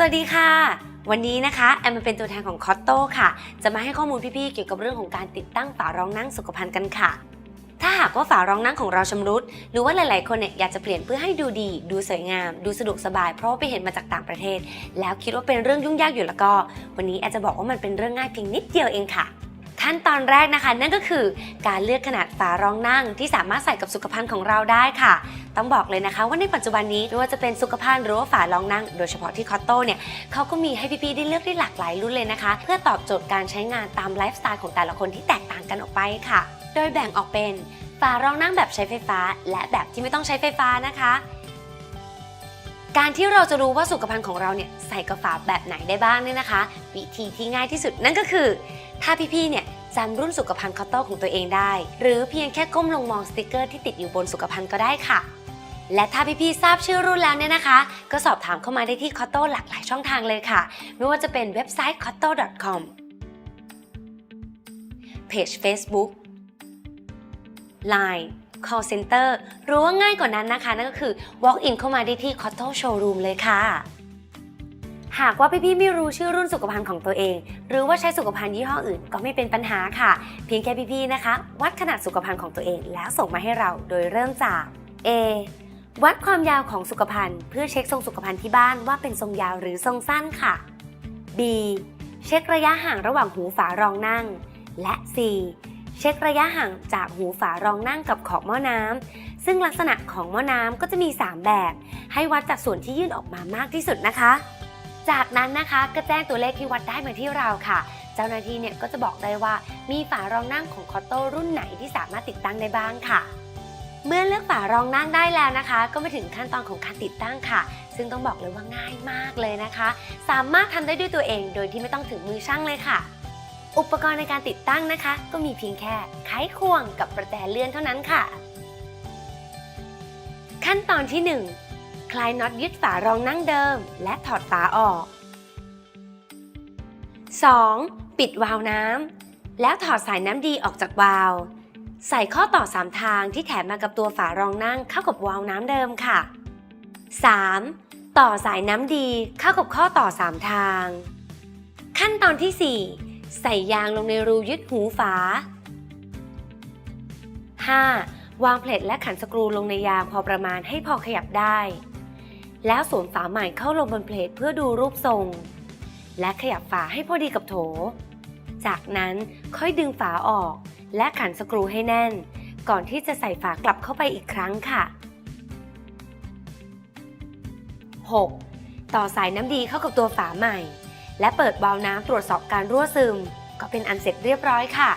สวัสดีค่ะ วันนี้นะคะแอมมาเป็นตัวแทนของคอตโต้ค่ะ จะมาให้ข้อมูลพี่ๆเกี่ยวกับเรื่องของการติดตั้งฝารองนั่งสุขภัณฑ์กันค่ะ ถ้าหากว่าฝารองนั่งของเราชำรุด หรือว่าหลายๆ คนเนี่ยอยากจะเปลี่ยนเพื่อให้ดูดี ดูสวยงาม ดูสะดวกสบาย เพราะว่าไปเห็นมาจากต่างประเทศ แล้วคิดว่าเป็นเรื่องยุ่งยากอยู่แล้วก็ วันนี้แอมจะบอกว่ามันเป็นเรื่องง่ายเพียงนิดเดียวเองค่ะ ขั้นตอนแรกนะคะ นั่นก็คือการเลือกขนาดฝารองนั่งที่สามารถใส่กับสุขภัณฑ์ของเราได้ค่ะ ต้องบอกเลยนะคะว่าในปัจจุบันนี้ไม่ว่าจะเป็นสุขภัณฑ์หรือว่าฝารองนั่ง โดยเฉพาะที่คอตโต้เนี่ยเขาก็มีให้พี่ๆได้เลือกได้หลากหลายรุ่นเลยนะคะ เพื่อตอบโจทย์การใช้งานตามไลฟ์สไตล์ของแต่ละคนที่แตกต่างกันออกไปค่ะ โดยแบ่งออกเป็นฝารองนั่งแบบใช้ไฟฟ้า และแบบที่ไม่ต้องใช้ไฟฟ้านะคะการที่เราจะรู้ว่าสุขภัณฑ์ของเราเนี่ยใส่กระฝาแบบไหนได้บ้างเนี่ยนะคะ วิธีที่ง่ายที่สุดนั่นก็คือ ถ้าพี่ๆเนี่ย จำรุ่นสุขภัณฑ์คอตโต้ของตัวเองได้ หรือเพียงแค่ก้มลงมองสติกเกอร์ที่ติดอยู่บนสุขภัณฑ์ก็ได้ค่ะ และถ้าพี่ๆทราบชื่อรุ่นแล้วเนี่ยนะคะ ก็สอบถามเข้ามาได้ที่คอตโต้หลากหลายช่องทางเลยค่ะ ไม่ว่าจะเป็นเว็บไซต์ c o t t o c o m เพจ Facebook Line call center หรือว่าง่ายกว่านั้นนะคะ นั่นก็คือ walk in เข้ามาได้ที่ c o t t o Showroom เลยค่ะ หากว่าพี่ๆไม่รู้ชื่อรุ่นสุขภัณฑ์ของตัวเอง หรือว่าใช้สุขภัณฑ์ยี่ห้ออื่นก็ไม่เป็นปัญหาค่ะ เพียงแค่พี่ๆนะคะ วัดขนาดสุขภัณฑ์ของตัวเองแล้วส่งมาให้เราโดยเริ่มจาก A วัดความยาวของสุขภัณฑ์เพื่อเช็คทรงสุขภัณฑ์ที่บ้านว่าเป็นทรงยาวหรือทรงสั้นค่ะ B เช็คระยะห่างระหว่างหูฝารองนั่ง และ C เช็คระยะห่างจากหูฝารองนั่งกับขอบหม้อน้ำซึ่งลักษณะของหม้อน้ำก็จะมี 3 แบบ ให้วัดจากส่วนที่ยื่นออกมามากที่สุดนะคะ จากนั้นนะคะก็แจ้งตัวเลขที่วัดได้มาที่เราค่ะ เจ้าหน้าที่เนี่ยก็จะบอกได้ว่ามีฝารองนั่งของคอตโต้รุ่นไหนที่สามารถติดตั้งได้บ้างค่ะ เมื่อเลือกฝารองนั่งได้แล้วนะคะ ก็มาถึงขั้นตอนของการติดตั้งค่ะ ซึ่งต้องบอกเลยว่าง่ายมากเลยนะคะ สามารถทำได้ด้วยตัวเองโดยที่ไม่ต้องถึงมือช่างเลยค่ะอุปกรณ์ในการติดตั้งนะคะ ก็มีเพียงแค่ไขควงกับประแจเลื่อนเท่านั้นค่ะ ขั้นตอนที่ 1 คลายน็อตยึดฝารองนั่งเดิม และถอดฝาออก 2. ปิดวาล์วน้ำแล้วถอดสายน้ำดีออกจากวาล์วใส่ข้อต่อ 3 ทางที่แถมมากับตัวฝารองนั่งเข้ากับวาล์วน้ำเดิมค่ะ 3. ต่อสายน้ำดีเข้ากับข้อต่อ 3 ทาง ขั้นตอนที่ 4 ใส่ยางลงในรูยึดหูฝา 5. วางเพลทและขันสกรูลงในยางพอประมาณให้พอขยับได้ แล้วสวมฝาใหม่เข้าลงบนเพลทเพื่อดูรูปทรง และขยับฝาให้พอดีกับโถ จากนั้นค่อยดึงฝาออก และขันสกรูให้แน่น ก่อนที่จะใส่ฝากลับเข้าไปอีกครั้งค่ะ 6. ต่อสายน้ำดีเข้ากับตัวฝาใหม่ และเปิดวาล์วน้ำตรวจสอบการรั่วซึม ก็เป็นอันเสร็จเรียบร้อยค่ะ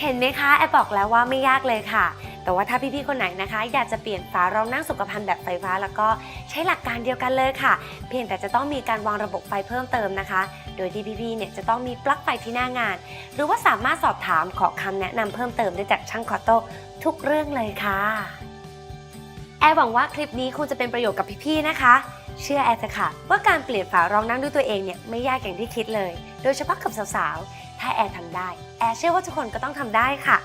เห็นไหมคะแอบบอกแล้วว่าไม่ยากเลยค่ะ แต่ว่าถ้าพี่ๆคนไหนนะคะ อยากจะเปลี่ยนฝารองนั่งสุขภัณฑ์แบบไฟฟ้า แล้วก็ใช้หลักการเดียวกันเลยค่ะ เพียงแต่จะต้องมีการวางระบบไฟเพิ่มเติมนะคะ โดยที่พี่ๆเนี่ยจะต้องมีปลั๊กไฟที่หน้างาน หรือว่าสามารถสอบถามขอคำแนะนำเพิ่มเติมได้จากช่างคอตโต้ทุกเรื่องเลยค่ะแอร์หวังว่าคลิปนี้คงจะเป็นประโยชน์กับพี่ๆนะคะ เชื่อแอร์เถอะค่ะ ว่าการเปลี่ยนฝารองนั่งด้วยตัวเองเนี่ยไม่ยากอย่างที่คิดเลย โดยเฉพาะกับสาวๆถ้าแอร์ทำได้ แอร์เชื่อว่าทุกคนก็ต้องทำได้ค่ะ